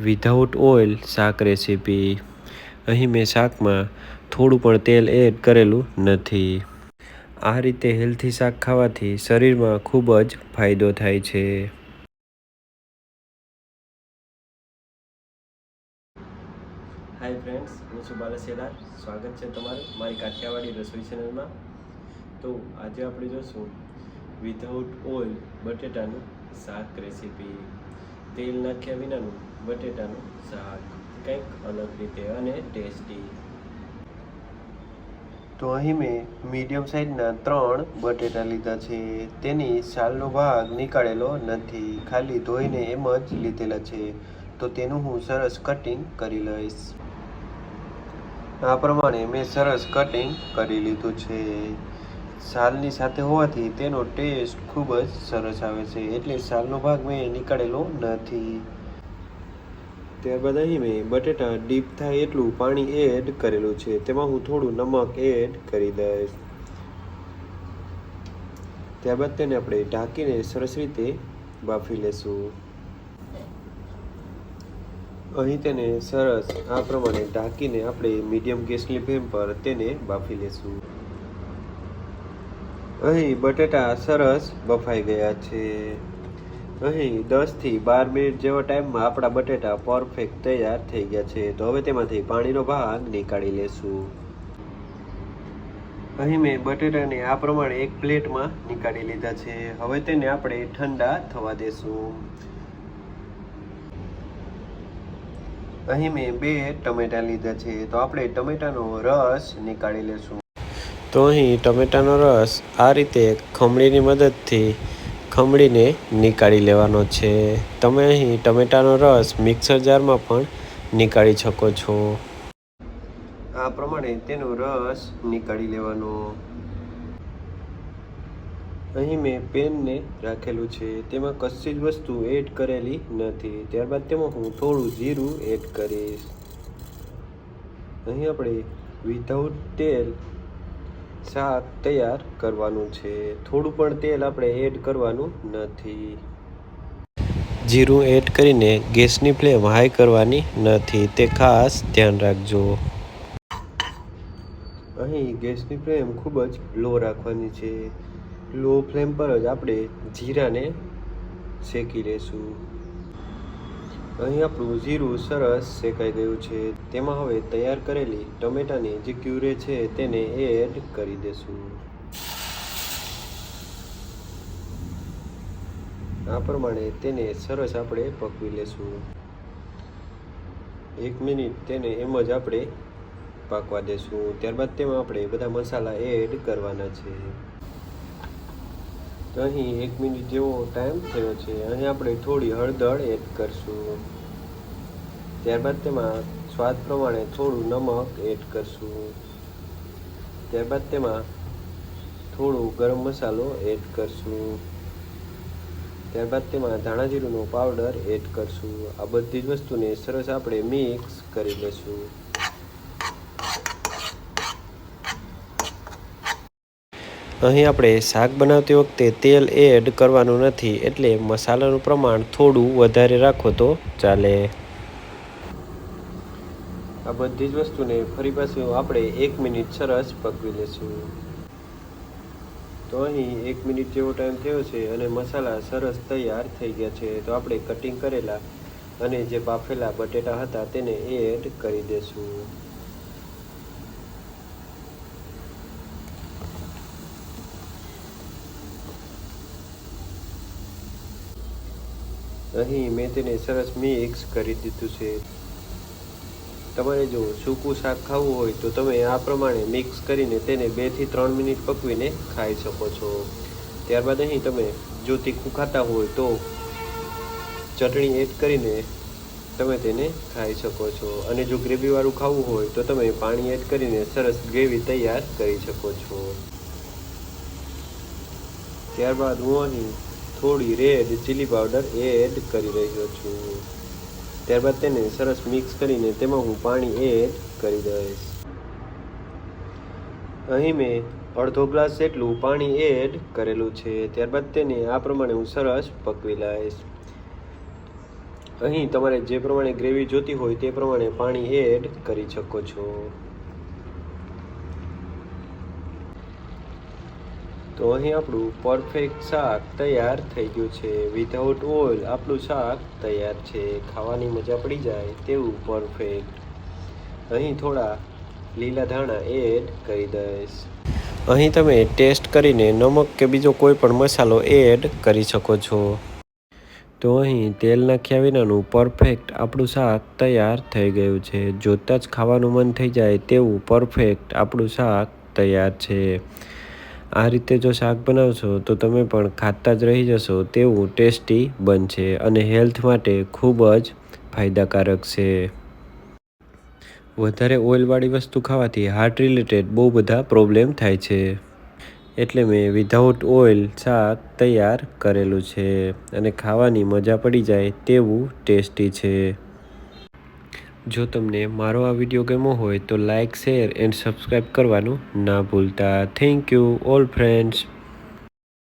Without oil શાક recipe અહીં મેં શાકમાં થોડું પણ તેલ એડ કરેલું નથી. આ રીતે હેલ્થી શાક ખાવાથી શરીરમાં ખૂબ જ ફાયદો થાય છે. હાય ફ્રેન્ડ્સ હું છું બાલસેદાર સ્વાગત છે તમારું મારી કાઠિયાવાડી રસોઈ ચેનલમાં તો આજે આપણે જોશું વિધાઉટ ઓઇલ બટેટાનું શાક રેસીપી તેલ નાખ્યા વિનાનું બટેટાનું શાક. કંઈક અલગ રીતે અને ટેસ્ટી. તો અહીં મેં મીડિયમ સાઇઝના ત્રણ બટેટા લીધા છે. તેની સાલનો ભાગ નીકાળેલો નથી. ખાલી ધોઈને એમ જ લીધેલા છે. તો તેનું હું સરસ કટિંગ કરી લઈશ. આ પ્રમાણે મેં સરસ કટિંગ કરી લીધું છે. સાલની સાથે હોવાથી તેનો ટેસ્ટ ખૂબ જ સરસ આવે છે. એટલે સાલનો ભાગ મેં નીકાળેલો નથી. ત્યારબાદ અહીં મેં બટેટા ડીપ થાય એટલું પાણી એડ કરેલું છે. તેમાં હું થોડું નમક એડ કરી દઈશ. ત્યારબાદ તેને આપણે ઢાંકીને સરસ રીતે બાફી લેશું. અહીં તેને સરસ આ પ્રમાણે ઢાંકીને આપણે મીડિયમ ગેસની ફ્લેમ પર તેને બાફી લેશું. અહીં બટેટા સરસ બફાઈ ગયા છે. અહીં દસથી બાર મિનિટ જેવા ટાઈમમાં આપણા બટેટા પરફેક્ટ તૈયાર થઈ ગયા છે. તો હવે તેમાંથી પાણીનો ભાગ નીકાળી લેશું. અહીં મેં બટેટાને આ પ્રમાણે એક પ્લેટમાં નીકાળી લીધા છે. હવે તેને આપણે ઠંડા થવા દેશું. અહીં મેં બે ટમેટા લીધા છે. તો આપણે ટમેટાનો રસ નીકાળી લેશું. તો અહીં ટમેટાનો રસ આ રીતે ખમણીની મદદથી ખમણીને નીકાળી લેવાનો છે. તમે અહીં ટમેટાનો રસ મિક્સર જારમાં પણ નીકાળી શકો છો. આ પ્રમાણે તેનો રસ નીકાળી લેવાનો. અહીં મેં પેનને રાખેલું છે. તેમાં કશી જ વસ્તુ એડ કરેલી નથી. ત્યારબાદ તેમાં હું થોડું જીરું એડ કરીશ. અહીં આપણે વિધાઉટ તેલ શાક તૈયાર કરવાનું છે. થોડું પણ તેલ આપણે એડ કરવાનું નથી. જીરું એડ કરીને ગેસની ફ્લેમ હાઈ કરવાની નથી. તે ખાસ ધ્યાન રાખજો. અહીં ગેસની ફ્લેમ ખૂબ જ લો રાખવાની છે. લો ફ્લેમ પર જ આપણે જીરાને શેકી લેશું. અહીં આપણું જીરું સરસ શેકાઈ ગયું છે. તેમાં હવે તૈયાર કરેલી ટમેટાની જે ક્યુરે છે તેને એડ કરી દેશું. આ પ્રમાણે તેને સરસ આપણે પકવી લેશું. એક મિનિટ તેને એમ જ આપણે પાકવા દેશું. ત્યારબાદ તેમાં આપણે બધા મસાલા એડ કરવાના છે. તો અહીં એક મિનિટ જેવો ટાઈમ થયો છે. અહીં આપણે થોડી હળદર એડ કરશું. ત્યારબાદ તેમાં સ્વાદ પ્રમાણે થોડું નમક એડ કરશું. ત્યારબાદ તેમાં થોડું ગરમ મસાલો એડ કરશું. ત્યારબાદ તેમાં ધાણા જીરુંનો પાવડર એડ કરશું. આ બધી જ વસ્તુને સરસ આપણે મિક્સ કરી લઈશું અહીં આપણે શાક બનાવતી વખતે તેલ એડ કરવાનું નથી એટલે મસાલાનું પ્રમાણ થોડું વધારે રાખો તો ચાલે. આ બધી જ વસ્તુને ફરી પાછું આપણે એક મિનિટ સરસ પકવી લેશું. તો અહીં એક મિનિટ જેવો ટાઈમ થયો છે અને મસાલા સરસ તૈયાર થઈ ગયા છે. તો આપણે કટિંગ કરેલા અને જે બાફેલા બટેટા હતા તેને એડ કરી દેશું. અહીં મેં તેને સરસ મિક્સ કરી દીધું છે. તમારે જો સૂકું શાક ખાવું હોય તો તમે આ પ્રમાણે મિક્સ કરીને તેને બેથી ત્રણ મિનિટ પકવીને ખાઈ શકો છો. ત્યારબાદ અહીં તમે જો તીખું ખાતા હોય તો ચટણી એડ કરીને તમે તેને ખાઈ શકો છો. અને જો ગ્રેવીવાળું ખાવું હોય તો તમે પાણી એડ કરીને સરસ ગ્રેવી તૈયાર કરી શકો છો. ત્યારબાદ હું અહીં થોડી રેડ ચીલી પાવડર એડ કરી રહ્યો છું. ત્યારબાદ તેને સરસ મિક્સ કરીને તેમાં હું પાણી એડ કરી દઈશ. અહીં મેં અડધો ગ્લાસ જેટલું પાણી એડ કરેલું છે. ત્યારબાદ તેને આ પ્રમાણે હું સરસ પકવી લઈશ. અહીં તમારે જે પ્રમાણે ગ્રેવી જોતી હોય તે પ્રમાણે પાણી એડ કરી શકો છો. તો અહીં આપણું પરફેક્ટ શાક તૈયાર થઈ ગયું છે. વિધાઉટ ઓઇલ આપણું શાક તૈયાર છે. ખાવાની મજા પડી જાય તેવું પરફેક્ટ અહીં થોડા લીલા ધાણા એડ કરી દઈશ. અહીં તમે ટેસ્ટ કરીને નમક કે બીજો કોઈ પણ મસાલો એડ કરી શકો છો. તો અહીં તેલ નાખ્યા વિનાનું પરફેક્ટ આપણું શાક તૈયાર થઈ ગયું છે. જોતાં જ ખાવાનું મન થઈ જાય તેવું પરફેક્ટ આપણું શાક તૈયાર છે. આ રીતે જો શાક બનાવશો, તો તમે પણ ખાતા જ રહી જશો. તેવું ટેસ્ટી બનશે અને હેલ્થ માટે ખૂબ જ ફાયદાકારક છે. વધારે ઓઇલવાળી વસ્તુ ખાવાથી હાર્ટ રિલેટેડ બહુ બધા પ્રોબ્લેમ થાય છે. એટલે મેં વિધાઉટ ઓઇલ શાક તૈયાર કરેલું છે અને ખાવાની મજા પડી જાય તેવું ટેસ્ટી છે. જો તમને મારો આ વીડિયો ગમ્યો હોય તો લાઇક શેર, એન્ડ સબસ્ક્રાઈબ કરવાનું ના ભૂલતા. Thank you, all friends.